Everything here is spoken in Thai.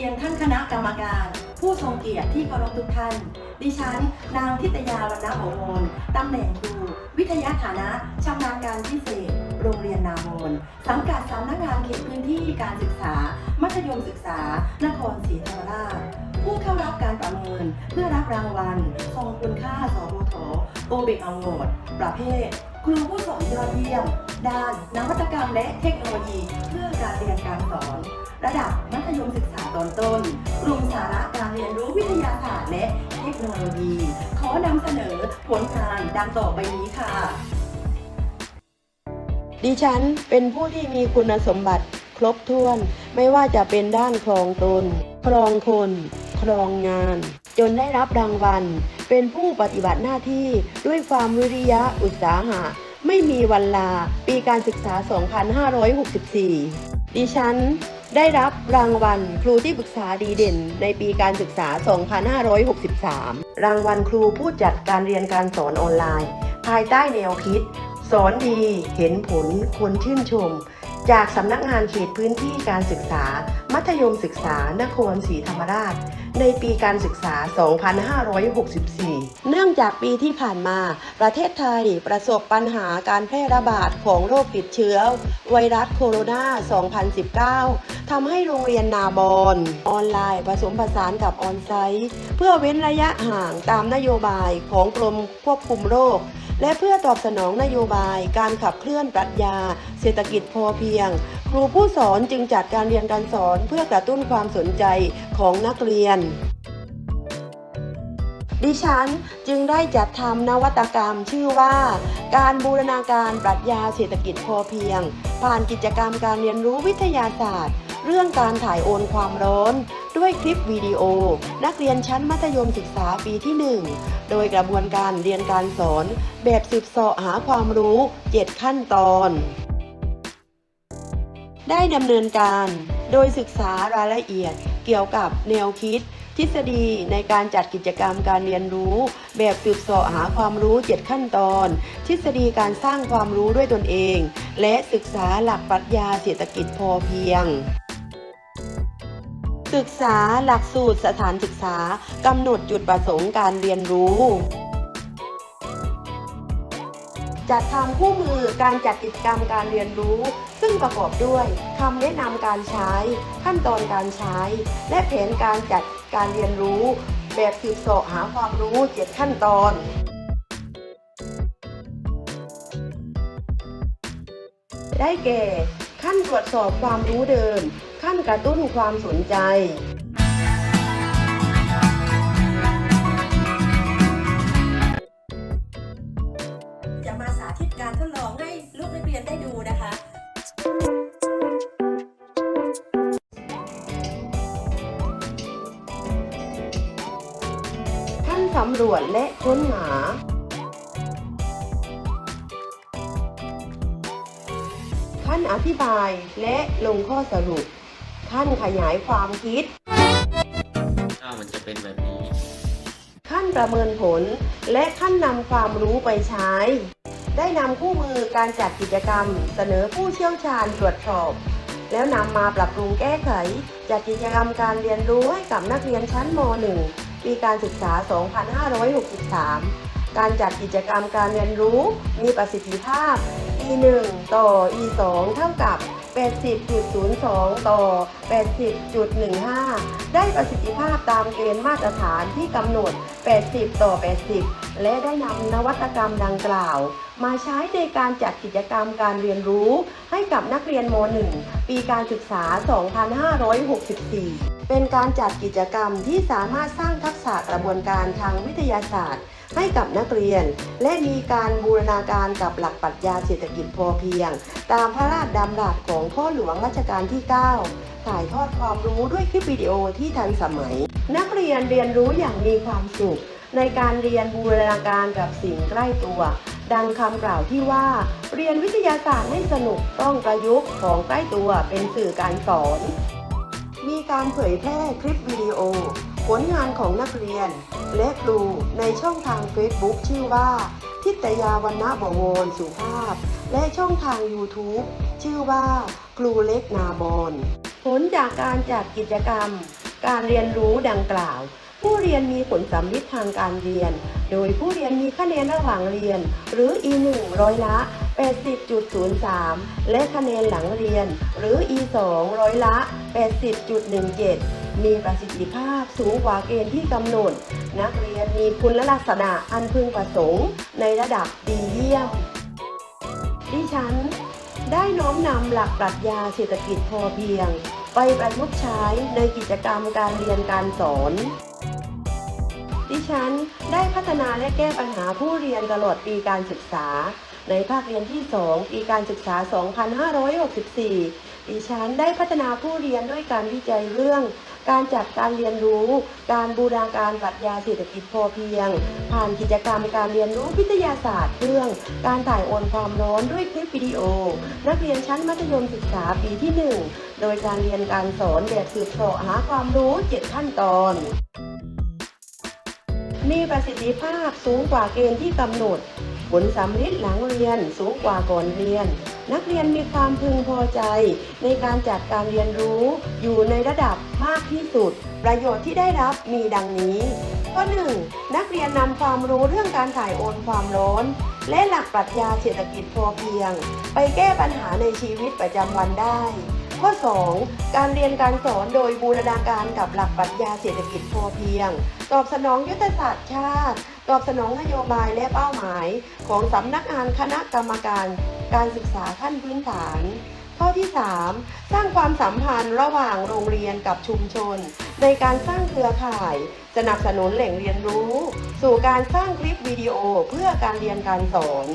รียนท่านคณะกรรมการ ผู้ทรงเกียรติที่เคารพทุกท่าน ดิฉัน นางทิตยาวรรณโอโมนตำแหน่งครู วิทยาฐานะชำนาญการพิเศษ โรงเรียนนามนสังกัดสำนักงานเขตพื้นที่การศึกษา มัธยมศึกษา นครศรีธรรมราช ผู้เข้ารับการประเมิน เพื่อรับรางวัลทรงคุณค่าสพทโอเบกอวอร์ดประเภท ครูผู้สอนยอดเยี่ยม ด้านนวัตกรรมและเทคโนโลยี เพื่อการเรียนการสอน ระดับมัธยมศึกษาตอนต้น กลุ่มสาระการเรียนรู้วิทยาศาสตร์และเทคโนโลยี ขอนำเสนอผลงานดังต่อไปนี้ค่ะ ดิฉันเป็นผู้ที่มีคุณสมบัติครบถ้วน ไม่ว่าจะเป็นด้านครองตนครองคน ครองงาน จนได้รับรางวัล เป็นผู้ปฏิบัติหน้าที่ด้วยความวิริยะอุตสาหะ ไม่มีวันลา ปีการศึกษา 2564 ดิฉันได้รับรางวัลครูที่ปรึกษาดีเด่น ในปีการศึกษา 2563 รางวัลครูผู้จัดการเรียนการสอนออนไลน์ ภายใต้แนวคิด สอนดี เห็นผลคนชื่นชม จากสำนักงานเขตพื้นที่การศึกษา มัธยมศึกษานครศรีธรรมราช ในปีการศึกษา 2564 เนื่องจากปีที่ผ่านมา ประเทศไทยประสบปัญหาการแพร่ระบาดของโรคติดเชื้อ ไวรัสโคโรนา 2019 ทำให้โรงเรียนนาบอนออนไลน์ผสมผสานกับออนไซต์ เพื่อเว้นระยะห่างตามนโยบายของกรมควบคุมโรค และเพื่อตอบสนองนโยบายการขับเคลื่อนปรัชญา เศรษฐกิจพอเพียง ครูผู้สอนจึงจัดการเรียนการสอนเพื่อกระตุ้นความสนใจของนักเรียนดิฉันจึงได้จัดทำนวัตกรรมชื่อว่า การบูรณาการปรัชญาเศรษฐกิจพอเพียง ผ่านกิจกรรมการเรียนรู้วิทยาศาสตร์ เรื่องการถ่ายโอนความร้อน ด้วยคลิปวิดีโอ นักเรียนชั้นมัธยมศึกษาปีที่ 1 โดยกระบวนการเรียนการสอน แบบสืบเสาะหาความรู้ 7 ขั้นตอน ได้ดำเนินการ โดยศึกษารายละเอียดเกี่ยวกับแนวคิดทฤษฎีในการจัดกิจกรรมการเรียนรู้ แบบสืบเสาะหาความรู้ 7 ขั้นตอน ทฤษฎีการสร้างความรู้ด้วยตนเอง และศึกษาหลักปรัชญาเศรษฐกิจพอเพียง ศึกษาหลักสูตรสถานศึกษากำหนดจุดประสงค์การเรียนรู้ จัดทำคู่มือการจัดกิจกรรมการเรียนรู้ ซึ่งประกอบด้วยคำแนะนำการใช้ ขั้นตอนการใช้ และแผนการจัดการเรียนรู้ แบบสืบสาะหาความรู้ 7 ขั้นตอนได้แก่ ขั้นตรวจสอบความรู้เดิม ขั้นกระตุ้นความสนใจจะมาสาธิตการทดลองให้ลูกนักเรียนได้ดูนะคะขั้นสำรวจและค้นหาขั้นอธิบายและลงข้อสรุป ขั้นขยายความคิดถ้ามันจะเป็นแบบนี้ ขั้นประเมินผล และขั้นนำความรู้ไปใช้ ได้นำคู่มือการจัดกิจกรรม เสนอผู้เชี่ยวชาญตรวจสอบ แล้วนำมาปรับปรุงแก้ไข จัดกิจกรรมการเรียนรู้ให้กับนักเรียนชั้นม .1 ปีการศึกษา 2563 การจัดกิจกรรมการเรียนรู้มีประสิทธิภาพ E1 ต่อ E2 เท่ากับ 80.02 ต่อ 80.15 ได้ประสิทธิภาพตามเกณฑ์มาตรฐานที่กำหนด 80 ต่อ 80 และได้นำนวัตกรรมดังกล่าว มาใช้ในการจัดกิจกรรมการเรียนรู้ให้กับนักเรียนม .1 ปีการศึกษา 2564 เป็นการจัดกิจกรรมที่สามารถสร้างทักษะกระบวนการทางวิทยาศาสตร์ ให้กับนักเรียน และมีการบูรณาการกับหลักปรัชญาเศรษฐกิจพอเพียง ตามพระราชดำรัสของพ่อหลวงรัชกาลที่ 9 ถ่ายทอดความรู้ด้วยคลิปวิดีโอที่ทันสมัย นักเรียนเรียนรู้อย่างมีความสุข ในการเรียนบูรณาการกับสิ่งใกล้ตัว ดังคำกล่าวที่ว่า เรียนวิทยาศาสตร์ให้สนุกต้องประยุกต์ของใกล้ตัวเป็นสื่อการสอน มีการเผยแพร่คลิปวิดีโอ ผลงานของนักเรียน และครูในช่องทาง Facebook ชื่อว่า ทิตยาวรรณบวรสุภาพ และช่องทาง YouTube ชื่อว่า ครูเล็กนาบอนผลจากการจัดกิจกรรม การเรียนรู้ดังกล่าว ผู้เรียนมีผลสำลิดทางการเรียน โดยผู้เรียนมีคะแนนระหว่างเรียน หรือ E1 ร้อยละ 80.03 และคะแนนหลังเรียน หรือ E2 ร้อยละ 80.17 มีประสิทธิภาพสูงกว่าเกณฑ์ที่กำหนด นักเรียนมีคุณลักษณะอันพึงประสงค์ในระดับดีเยี่ยม ดิฉัน ได้น้อมนำหลักปรัชญาเศรษฐกิจพอเพียง ไปประยุกต์ใช้ในกิจกรรมการเรียนการสอนดิฉันได้พัฒนาและแก้ปัญหาผู้เรียนตลอดปีการศึกษา ในภาคเรียนที่ 2 ปีการศึกษา 2564 ดิฉันได้พัฒนาผู้เรียนด้วยการวิจัยเรื่อง การจัดการเรียนรู้ การบูรณาการปรัชญาเศรษฐกิจพอเพียง ผ่านกิจกรรมการเรียนรู้วิทยาศาสตร์เรื่อง การถ่ายโอนความร้อนด้วยคลิปวิดีโอ นักเรียนชั้นมัธยมศึกษาปีที่ 1 โดยการเรียนการสอนแบบสืบเสาะหาความรู้ 7 ขั้นตอน มีประสิทธิภาพสูงกว่าเกณฑ์ที่กำหนด ผลสำลิดหลังเรียนสูงกว่าก่อนเรียน นักเรียนมีความพึงพอใจในการจัดการเรียนรู้อยู่ในระดับมากที่สุด ประโยชน์ที่ได้รับมีดังนี้ข้อ1นักเรียนนำความรู้เรื่องการถ่ายโอนความร้อน และหลักปรัชญาเศรษฐกิจพอเพียง ไปแก้ปัญหาในชีวิตประจำวันได้ ข้อ 2 การเรียนการสอนโดยบูรณาการกับหลักปรัชญาเศรษฐกิจพอเพียง ตอบสนองยุทธศาสตร์ชาติ ตอบสนองนโยบายและเป้าหมาย ของสำนักงานคณะกรรมการ การศึกษาขั้นพื้นฐาน ข้อที่ 3 สร้างความสัมพันธ์ระหว่างโรงเรียนกับชุมชน ในการสร้างเครือข่าย สนับสนุนแหล่งเรียนรู้ สู่การสร้างคลิปวิดีโอเพื่อการเรียนการสอน